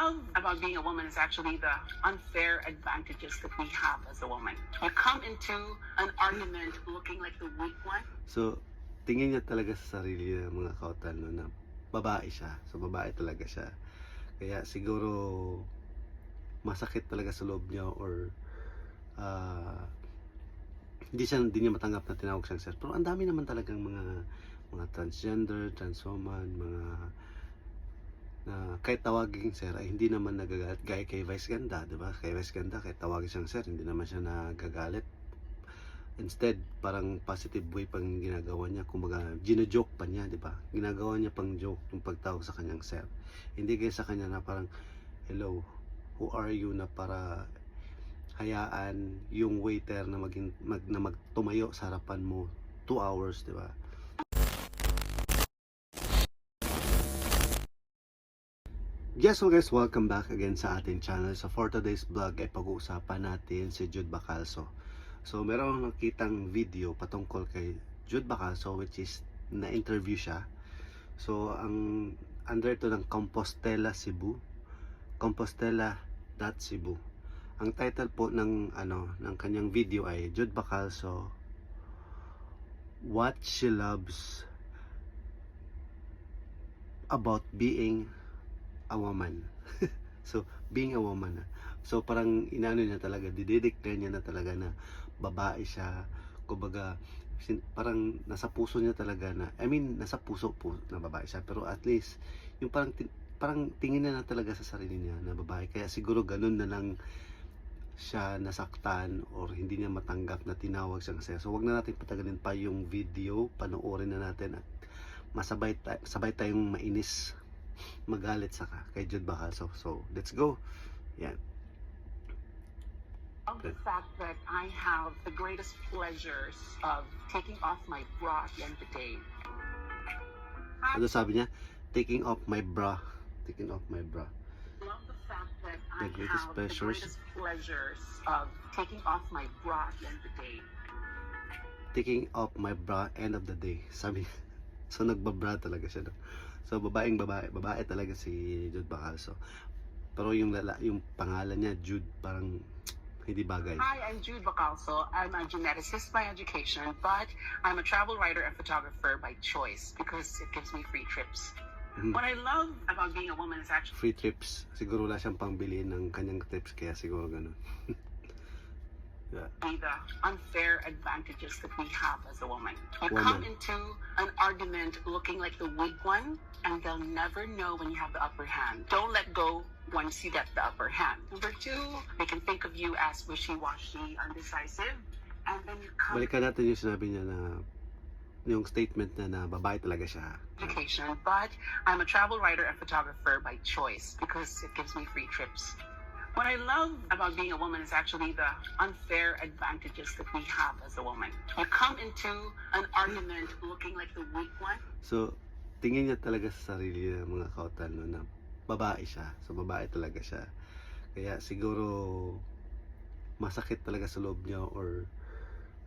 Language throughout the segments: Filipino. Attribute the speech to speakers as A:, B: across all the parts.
A: love about being a woman is actually the unfair advantages that we have as a woman. You come into an argument looking like the weak one.
B: So, tingin niya talaga sa sarili niya mga kautal no, na babae siya. So, babae talaga siya. Kaya siguro masakit talaga sa loob niya or ah, hindi siya hindi niya matanggap na tinawag siyang sir. Pero ang dami naman talagang mga mga transgender, transwoman, mga na kahit tawagin sir ay hindi naman nagagalit gaya kay Vice Ganda, 'di ba? Kay Vice Ganda kahit tawagin siyang sir, hindi naman siya nagagalit. Instead, parang positive way pang ginagawa niya. Kumbaga, gino-joke pa niya, di ba? Ginagawa niya pang joke yung pagtawag sa kanyang sir. Hindi kaya sa kanya na parang, hello, who are you na para hayaan yung waiter na maging mag, na magtumayo sa harapan mo 2 hours, di ba? Yes, so guys, welcome back again sa ating channel. So for today's vlog ay pag-uusapan natin si Jude Bacalso. So meron akong nakitang video patungkol kay Jude Bacalso which is na-interview siya. So ang under ito ng Compostela Cebu. Compostela.cebu. Ang title po ng ano ng kanyang video ay Jude Bacalso What She Loves About Being a Woman. so, being a woman. So, parang inano niya talaga, didedeclare niya na talaga na babae siya. Kumbaga, parang nasa puso niya talaga na, I mean, nasa puso po na babae siya. Pero at least, yung parang, parang tingin na na talaga sa sarili niya na babae. Kaya siguro ganun na lang siya nasaktan or hindi niya matanggap na tinawag siyang saya. So, wag na natin patagalin pa yung video. Panoorin na natin at masabay ta- sabay tayong mainis magalit sa kay Jude Bacalso. So, let's go. Yan.
A: Of the fact that I have the greatest pleasures of taking off my bra at the end of the day.
B: Ano sabi niya? Taking off my bra. Taking off my bra.
A: love the fact that I
B: The greatest
A: have
B: pleasures.
A: the greatest pleasures of taking off my bra at the end of the day.
B: Taking off my bra end of the day. Sabi So, nagbabra talaga siya. No? So, babaeng babae. Babae talaga si Jude Bacalso. Pero yung, lala, yung pangalan niya, Jude, parang hindi bagay.
A: Hi, I'm Jude Bacalso. I'm a geneticist by education, but I'm a travel writer and photographer by choice because it gives me free trips.
B: Mhm.
A: What I love about being a woman is actually
B: Free trips. Siguro wala siyang pangbiliin ng kanyang trips, kaya siguro ganun. yeah.
A: the unfair advantages that we have as a woman. You
B: Woman.
A: come into an argument looking like the weak one, and they'll never know when you have the upper hand. Don't let go once you get the upper hand. Number two, they can think of you as wishy-washy, undecisive, and then you come
B: Balikan natin yung sinabi niya na yung statement na na babae talaga siya.
A: education, but I'm a travel writer and photographer by choice because it gives me free trips. What I love about being a woman is actually the unfair advantages that we have as a woman. You come into an argument looking like the weak one.
B: So, tingin niya talaga sa sarili niya mga kautal no, na babae siya. So, babae talaga siya. Kaya siguro masakit talaga sa loob niya or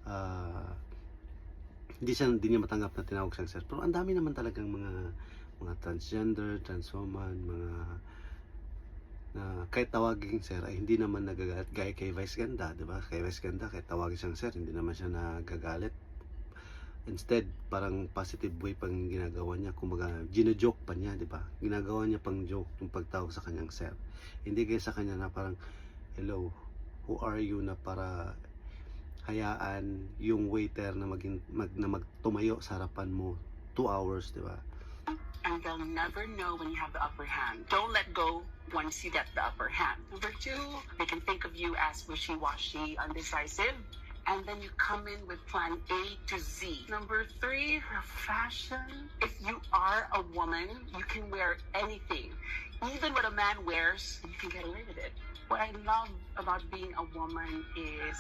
B: ah, hindi siya hindi niya matanggap na tinawag siyang sir. Pero ang dami naman talagang mga mga transgender, transwoman, mga na kahit tawagin sir ay hindi naman nagagalit gaya kay Vice Ganda, 'di ba? Kay Vice Ganda kahit tawagin siyang sir, hindi naman siya nagagalit. Instead, parang positive way pang ginagawa niya. Kumbaga, gino-joke pa niya, di ba? Ginagawa niya pang joke yung pagtawag sa kanyang sir. Hindi kaya sa kanya na parang, hello, who are you na para hayaan yung waiter na maging mag, na magtumayo sa harapan mo 2 hours, di ba?
A: And they'll never know when you have the upper hand. Don't let go once you get the upper hand. Number two, they can think of you as wishy-washy, undecisive, and then you come in with plan A to Z. Number three, fashion. If you are a woman, you can wear anything. Even what a man wears, you can get away with it. What I love about being a woman is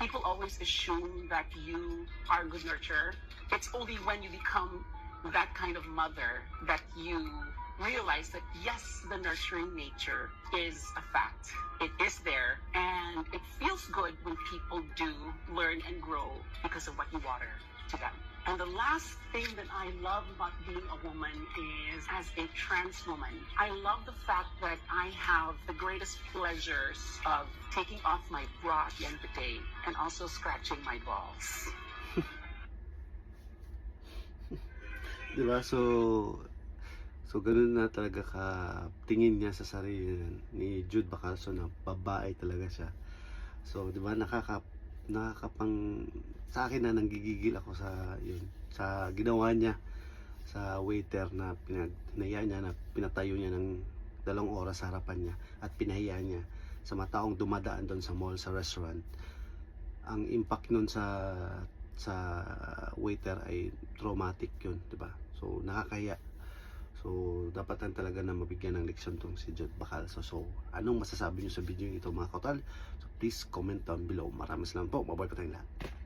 A: people always assume that you are a good nurturer. It's only when you become that kind of mother that you realize that yes, the nurturing nature is a fact. It is there, and it feels good when people do learn and grow because of what you water to them. And the last thing that I love about being a woman is as a trans woman, I love the fact that I have the greatest pleasures of taking off my bra at the end of the day and also scratching my balls.
B: Di ba? So, so ganun na talaga ka tingin niya sa sarili ni Jude Bacalso na babae talaga siya. So, di ba, nakaka, nakakapang, sa akin na nanggigigil ako sa, yun, sa ginawa niya sa waiter na pinahiya niya na pinatayo niya ng dalawang oras sa harapan niya at pinahiya niya sa mga taong dumadaan doon sa mall, sa restaurant. Ang impact nun sa sa waiter ay traumatic yun, di ba? So, nakakahiya. So, dapat lang talaga na mabigyan ng leksyon tong si Jude Bacalso. So, anong masasabi niyo sa video ito mga kautal? So, please comment down below. Maraming salamat po. Mabuhay po tayong lahat.